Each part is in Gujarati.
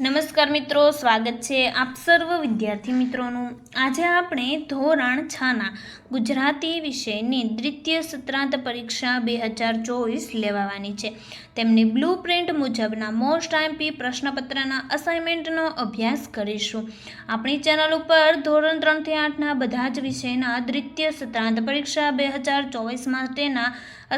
નમસ્કાર મિત્રો, સ્વાગત છે આપ સર્વ વિદ્યાર્થી મિત્રોનું. આજે આપણે ધોરણ છના ગુજરાતી વિષયની દ્વિતીય સત્રાંત પરીક્ષા બે હજાર ચોવીસ લેવાવાની છે. તેમની બ્લુ પ્રિન્ટ મુજબના મોસ્ટ આઈમપી પ્રશ્નપત્રના અસાઇનમેન્ટનો અભ્યાસ કરીશું. આપણી ચેનલ ઉપર ધોરણ ત્રણથી આઠના બધા જ વિષયના દ્વિતીય સત્રાંત પરીક્ષા બે હજાર ચોવીસ માટેના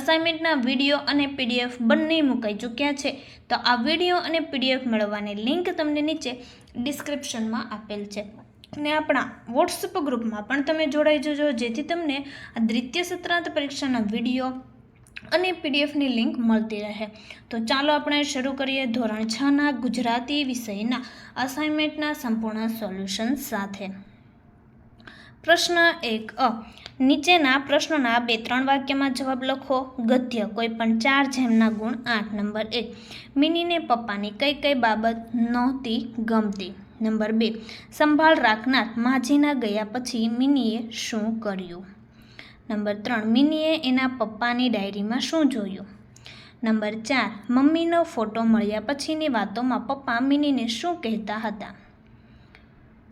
અસાઇનમેન્ટના વીડિયો અને પીડીએફ બંને મુકાઈ ચૂક્યા છે. તો આ વીડિયો અને પીડીએફ મેળવવાની લિંક તમને નીચે ડિસ્ક્રિપ્શનમાં આપેલ છે. અને આપણા વોટ્સઅપ ગ્રુપમાં પણ તમે જોડાઈ જજો. જેથી તમને આ દ્વિતીય સત્રાંત પરીક્ષાના વીડિયો અને પીડીએફની લિંક મળતી રહે. તો ચાલો આપણે શરૂ કરીએ ધોરણ છના ગુજરાતી વિષયના અસાઇનમેન્ટના સંપૂર્ણ સોલ્યુશન સાથે. પ્રશ્ન એક, અ, નીચેના પ્રશ્નોના બે ત્રણ વાક્યમાં જવાબ લખો. ગદ્ય, કોઈ પણ ચાર જેમના ગુણ, આઠ, નંબર એક. મિનીને પપ્પાની કઈ કઈ બાબત નહોતી ગમતી. નંબર બે, સંભાળ રાખનાર માજીના ગયા પછી મિનીએ શું કર્યું? નંબર ત્રણ, મિનીએ એના પપ્પાની ડાયરીમાં શું જોયું? નંબર ચાર, મમ્મીનો ફોટો મળ્યા પછીની વાતોમાં પપ્પા મિનીને શું કહેતા હતા?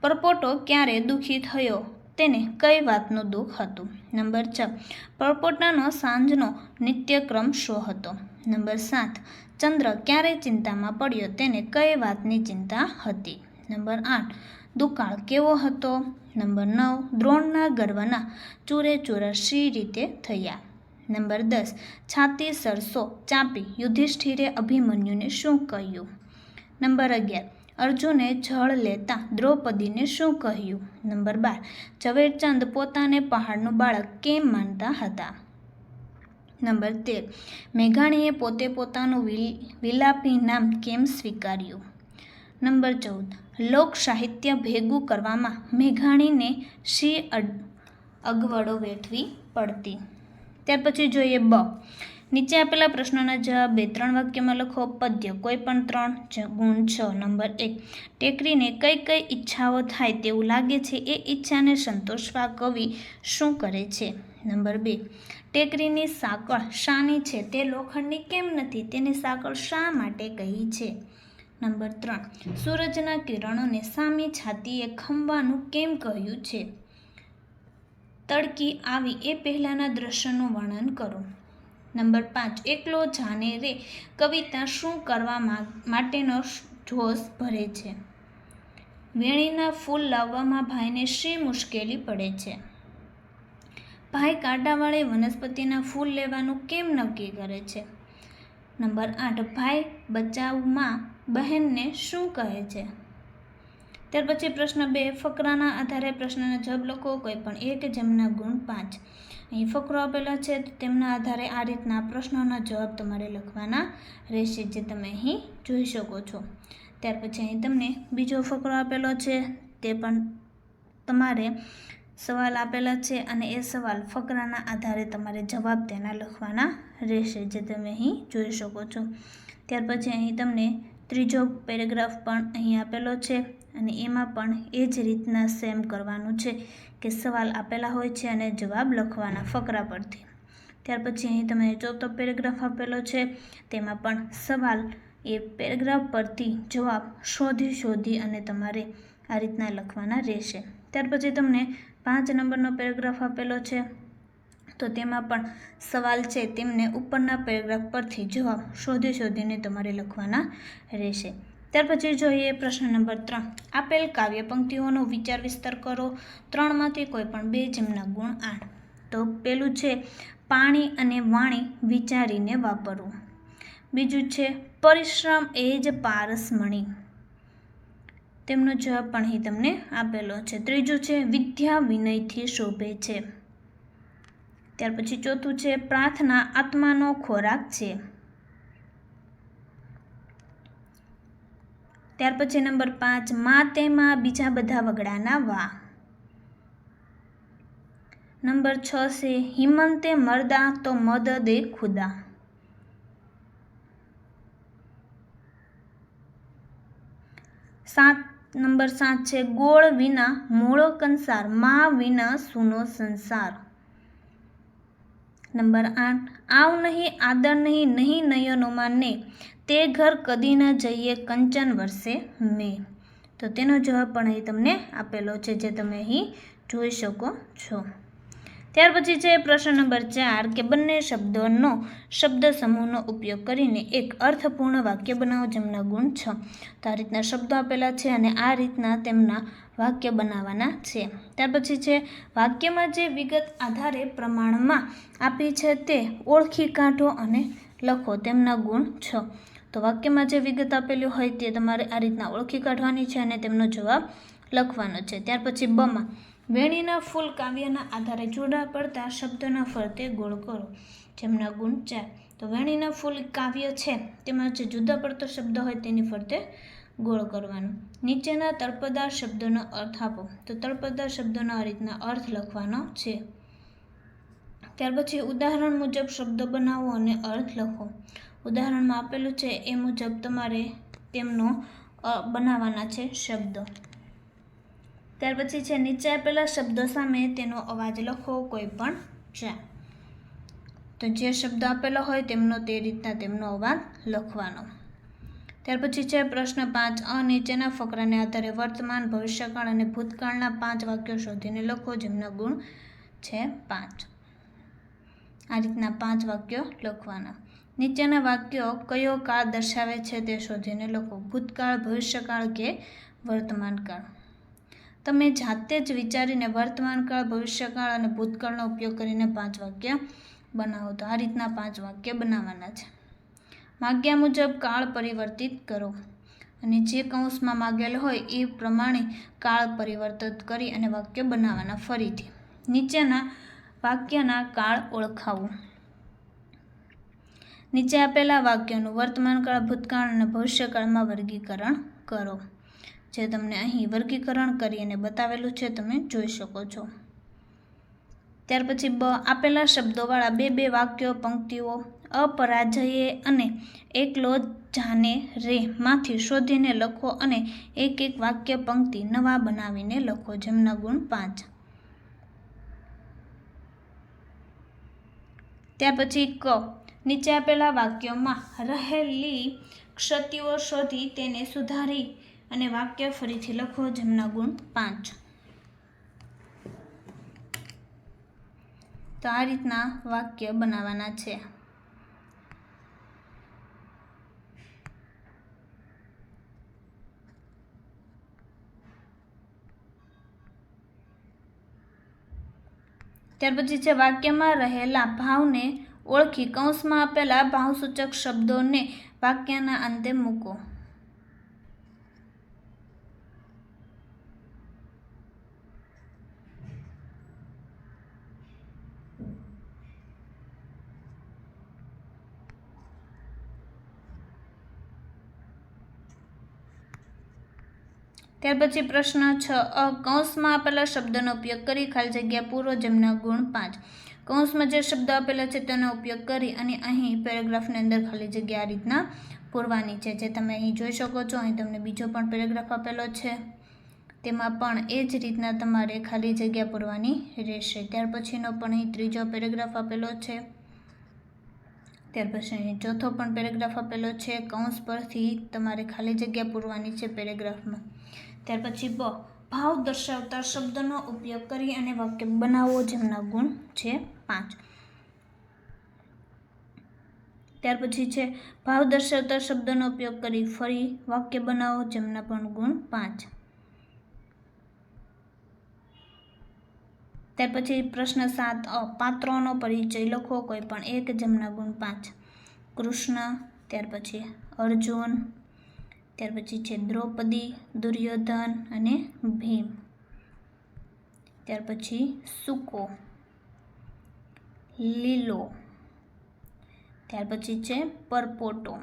પરપોટો ક્યારે દુઃખી થયો? તેને કઈ વાતનું દુઃખ હતું? નંબર છ. પરપોટાનો સાંજનો નિત્યક્રમ શો હતો? નંબર સાત. ચંદ્ર ક્યારે ચિંતામાં પડ્યો? તેને કઈ વાતની ચિંતા હતી? નંબર આઠ. દુકાળ કેવો હતો? નંબર નવ. દ્રોણના ગર્વના ચૂરે ચૂરા શી રીતે થયા? નંબર દસ. છાતી સરસો ચાપી યુધિષ્ઠિરે અભિમન્યુને શું કહ્યું? નંબર અગિયાર. અર્જુને જળ લેતા દ્રૌપદીને શું કહ્યું? નંબર બાર. ઝવેરચંદ પોતાને પહાડનું બાળક કેમ માનતા હતા? નંબર તેર. મેઘાણીએ પોતે પોતાનું વિલાપી નામ કેમ સ્વીકાર્યું? નંબર ચૌદ. લોક સાહિત્ય ભેગું કરવામાં મેઘાણીને શી અગવડો વેઠવી પડતી? ત્યાર પછી જોઈએ બ. નીચે આપેલા પ્રશ્નોના જવાબ બે, ત્રણ વાક્યમાં લખો. પદ્ય, કોઈ પણ ત્રણ ગુણ, છ, નંબર એક. ટેકરીને કઈ કઈ ઈચ્છાઓ થાય તેવું લાગે છે? એ ઈચ્છાને સંતોષવા કવિ શું કરે છે? નંબર બે. ટેકરીની સાંકળ શાની છે? તે લોખંડની કેમ નથી? તેની સાંકળ શા માટે કહી છે? નંબર ત્રણ. સૂરજના કિરણોને સામી છાતીએ ખંભાનું કેમ કહ્યું છે? તડકી આવી એ પહેલાંના દ્રશ્યનું વર્ણન કરો. નંબર પાંચ, એકલો જાને રે કવિતા શું કરવા માટેનો જોશ ભરે છે? વેણીના ફૂલ લાવવામાં ભાઈને શી મુશ્કેલી પડે છે? ભાઈ કાંટાવાળી વનસ્પતિના ફૂલ લેવાનું કેમ નક્કી કરે છે? નંબર આઠ, ભાઈ બચાવમાં બહેનને શું કહે છે? ત્યાર પછી પ્રશ્ન બે, ફકરાના આધારે પ્રશ્નના જવાબ લખો. કોઈ પણ એક, જેમના ગુણ પાંચ. અહીં ફકરો આપેલા છે તેમના આધારે આ રીતના પ્રશ્નોના જવાબ તમારે લખવાના રહેશે જે તમે અહીં જોઈ શકો છો. ત્યાર પછી અહીં તમને બીજો ફકરો આપેલો છે, તે પણ તમારે સવાલ આપેલા છે અને એ સવાલ ફકરાના આધારે તમારે જવાબ તેના લખવાના રહેશે જે તમે અહીં જોઈ શકો છો. ત્યાર પછી અહીં તમને ત્રીજો પેરેગ્રાફ પણ અહીં આપેલો છે. અને એમાં પણ એ જ રીતના સેમ કરવાનું છે કે સવાલ આપેલા હોય છે અને જવાબ લખવાના ફકરા પરથી. ત્યાર પછી અહીં તમને ચોથો પેરેગ્રાફ આપેલો છે, તેમાં પણ સવાલ એ પેરેગ્રાફ પરથી જવાબ શોધી શોધી અને તમારે આ રીતના લખવાના રહેશે. ત્યાર પછી તમને પાંચ નંબરનો પેરેગ્રાફ આપેલો છે, તો તેમાં પણ સવાલ છે, તેમને ઉપરના પેરેગ્રાફ પરથી જવાબ શોધી શોધીને તમારે લખવાના રહેશે. ત્યાર પછી જોઈએ પ્રશ્ન નંબર ત્રણ. આપેલ કાવ્ય પંક્તિઓનો વિચાર વિસ્તાર કરો. ત્રણમાંથી કોઈ પણ બે જેમના ગુણ આઠ. તો પેલું છે, પાણી અને વાણી વિચારીને વાપરવું. બીજું છે, પરિશ્રમ એ જ પારસમણી. તેમનો જવાબ પણ અહીં તમને આપેલો છે. ત્રીજું છે, વિદ્યા વિનયથી શોભે છે. ત્યાર પછી ચોથું છે, પ્રાર્થના આત્માનો ખોરાક છે. ત્યાર પછી નંબર પાંચ, મા તેમાં બીજા બધા વગડાના વા. નંબર છ છે, હિમંતે મરદા તો મદ દે ખુદા. સાત, નંબર સાત છે, ગોળ વિના મૂળો કંસાર, મા વિના સૂનો સંસાર. નંબર આઠ, આવ નહીં, આદર નહીં નહીં નયનોમાં ને. તે ઘર કદી ન જઈએ કંચન વર્ષે મેં. તો તેનો જવાબ પણ અહીં તમને આપેલો છે, જે તમે અહીં જોઈ શકો છો. ત્યાર પછી છે પ્રશ્ન નંબર ચાર, કે બંને શબ્દોનો શબ્દ સમૂહનો ઉપયોગ કરીને એક અર્થપૂર્ણ વાક્ય બનાવો જેમના ગુણ છ. તો આ રીતના શબ્દો આપેલા છે અને આ રીતના તેમના વાક્ય બનાવવાના છે. ત્યાર પછી છે, વાક્યમાં જે વિગત આધારે પ્રમાણમાં આપી છે તે ઓળખી કાઢો અને લખો તેમના ગુણ છ. તો વાક્યમાં જે વિગત આપેલી હોય તે તમારે આ રીતના ઓળખી કાઢવાની છે અને તેમનો જવાબ લખવાનો છે. ત્યાર પછી બમાં, વેણીના ફૂલ કાવ્યના આધારે જોડા પડતા શબ્દોના ફરતે ગોળ કરો. જેમના ગુણ ચાર. તો વેણીના ફૂલ કાવ્ય છે. તેમાં જે જુદા પડતો શબ્દ હોય તેની ફરતે ગોળ કરવાનો. નીચેના તળપદાર શબ્દોનો અર્થ આપો. તો તળપદાર શબ્દોનો આ રીતના અર્થ લખવાનો છે. ત્યાર પછી ઉદાહરણ મુજબ શબ્દો બનાવો અને અર્થ લખો. ઉદાહરણમાં આપેલું છે, એ મુજબ તમારે તેમનો બનાવવાના છે શબ્દો. ત્યાર પછી છે, નીચે આપેલા શબ્દો સામે તેનો અવાજ લખો, કોઈ પણ છે તો જે શબ્દ આપેલો હોય તેમનો તે રીતના તેમનો અવાજ લખવાનો. ત્યાર પછી છે, પ્રશ્ન પાંચ, અ, નીચેના ફકરાને આધારે વર્તમાન, ભવિષ્યકાળ અને ભૂતકાળના પાંચ વાક્યો શોધીને લખો જેમના ગુણ છે પાંચ. આ રીતના પાંચ વાક્યો લખવાના. નીચેના વાક્યો કયો કાળ દર્શાવે છે તે શોધીને લખો. ભૂતકાળ, ભવિષ્યકાળ કે વર્તમાનકાળ. તમે જાતે જ વિચારીને વર્તમાનકાળ, ભવિષ્યકાળ અને ભૂતકાળનો ઉપયોગ કરીને પાંચ વાક્ય બનાવો તો આ રીતના પાંચ વાક્ય બનાવવાના છે. માગ્યા મુજબ કાળ પરિવર્તિત કરો અને જે કૌંસમાં માગેલ હોય એ પ્રમાણે કાળ પરિવર્તિત કરી અને વાક્ય બનાવવાના ફરીથી. નીચેના વાક્યના કાળ ઓળખાવો. નીચે આપેલા વાક્યોનું વર્તમાનકાળ ભૂતકાળ અને ભવિષ્યકાળમાં વર્ગીકરણ કરો. જે તમને અહીં વર્ગીકરણ કરી અને બતાવેલું છે, તમે જોઈ શકો છો. ત્યાર પછી બ આપેલા શબ્દોવાળા બે બે વાક્યો, પંક્તિઓ, અપરાજયે અને એકલો જાને રે માંથી શોધીને લખો અને એક એક વાક્ય, પંક્તિ નવા બનાવીને લખો, જેમના ગુણ પાંચ. ત્યાર પછી ક. નીચે આપેલા વાક્યોમાં રહેલી ક્ષતિઓ શોધી તેને સુધારી અને વાક્ય ફરીથી લખો જેમના ગુણ પાંચ. તો આ રીતના વાક્ય બનાવવાના છે. ત્યાર પછી છે વાક્યમાં રહેલા ભાવને ઓળખી. કૌંસમાં આપેલા ભાવસૂચક શબ્દોને વાક્યના અંતે મૂકો. ત્યાર પછી પ્રશ્ન છ. અ. કૌંસમાં આપેલા શબ્દનો ઉપયોગ કરી ખાલી જગ્યા પૂરો જેમના ગુણ પાંચ. કૌંસમાં જે શબ્દ આપેલા છે તેનો ઉપયોગ કરી અને અહીં પેરેગ્રાફની અંદર ખાલી જગ્યા આ રીતના પૂરવાની છે. જે તમે અહીં જોઈ શકો છો, અહીં તમને બીજો પણ પેરેગ્રાફ આપેલો છે. તેમાં પણ એ જ રીતના તમારે ખાલી જગ્યા પૂરવાની રહેશે. ત્યાર પછીનો પણ અહીં ત્રીજો પેરેગ્રાફ આપેલો છે. ત્યાર પછી અહીં ચોથો પણ પેરેગ્રાફ આપેલો છે. કૌંસ પરથી તમારે ખાલી જગ્યા પૂરવાની છે પેરેગ્રાફમાં. ત્યાર પછી બ. ભાવ દર્શાવતા શબ્દનો ઉપયોગ કરી અને વાક્ય બનાવો જેમના ગુણ છે પાંચ. ત્યાર પછી છે, ભાવ દર્શાવતા શબ્દનો ઉપયોગ કરી ફરી વાક્ય બનાવો જેમના પણ ગુણ પાંચ. ત્યાર પછી પ્રશ્ન સાત, અ, પાત્રોનો પરિચય લખો કોઈ પણ એક જેમના ગુણ પાંચ. કૃષ્ણ ત્યાર પછી અર્જુન ત્યાર પછી છે દ્રૌપદી દુર્યોધન અને ભીમ. ત્યાર પછી સુકો, લીલો. ત્યાર પછી છે પરપોટો.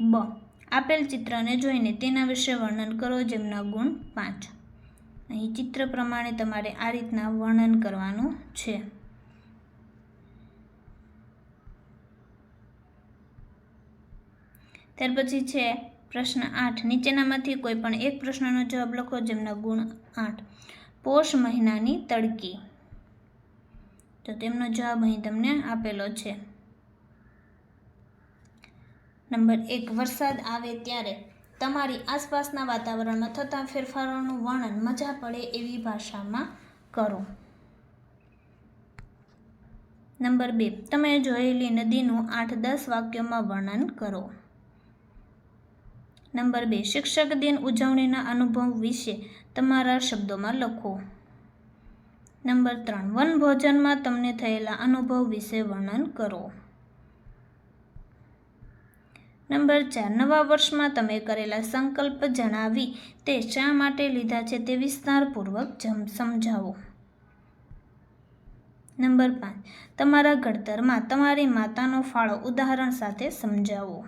બ. આપેલ ચિત્રને જોઈને તેના વિશે વર્ણન કરો જેમના ગુણ પાંચ. અહીં ચિત્ર પ્રમાણે તમારે આ રીતના વર્ણન કરવાનું છે. ત્યાર પછી છે પ્રશ્ન આઠ. નીચેનામાંથી કોઈ પણ એક પ્રશ્નનો જવાબ લખો જેમના ગુણ આઠ. પોષ મહિનાની તડકી. તો તેમનો જવાબ અહીં તમને આપેલો છે. નંબર એક, વરસાદ આવે ત્યારે તમારી આસપાસના વાતાવરણમાં થતા ફેરફારોનું વર્ણન મજા પડે એવી ભાષામાં કરો. નંબર બે, તમે જોયેલી નદીનું આઠ દસ વાક્યોમાં વર્ણન કરો. નંબર બે, શિક્ષક દિન ઉજવણીના અનુભવ વિશે તમારા શબ્દોમાં લખો. નંબર ત્રણ વનભોજનમાં તમને થયેલા અનુભવ વિશે વર્ણન કરો. નંબર ચાર, નવા વર્ષમાં તમે કરેલા સંકલ્પ જણાવી તે શા માટે લીધા છે તે વિસ્તારપૂર્વક સમજાવો. નંબર પાંચ, તમારા ઘડતરમાં તમારી માતાનો ફાળો ઉદાહરણ સાથે સમજાવો.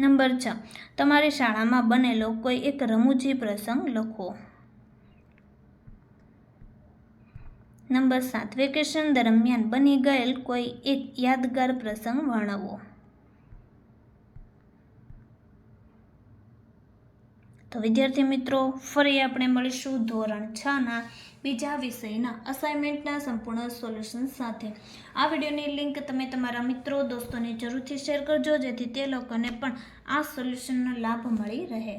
નંબર છ. તમારી શાળામાં બનેલો કોઈ એક રમૂજી પ્રસંગ લખો નંબર સાત. વેકેશન દરમિયાન બની ગયેલ કોઈ એક યાદગાર પ્રસંગ વર્ણવો. તો વિદ્યાર્થી મિત્રો, ફરી આપણે મળીશું ધોરણ છ ના બીજા વિષયના અસાઇનમેન્ટના સંપૂર્ણ સોલ્યુશન સાથે. આ વિડીયોની લિંક તમે તમારા મિત્રો, દોસ્તોને જરૂરથી શેર કરજો, જેથી તે લોકોને પણ આ સોલ્યુશનનો લાભ મળી રહે.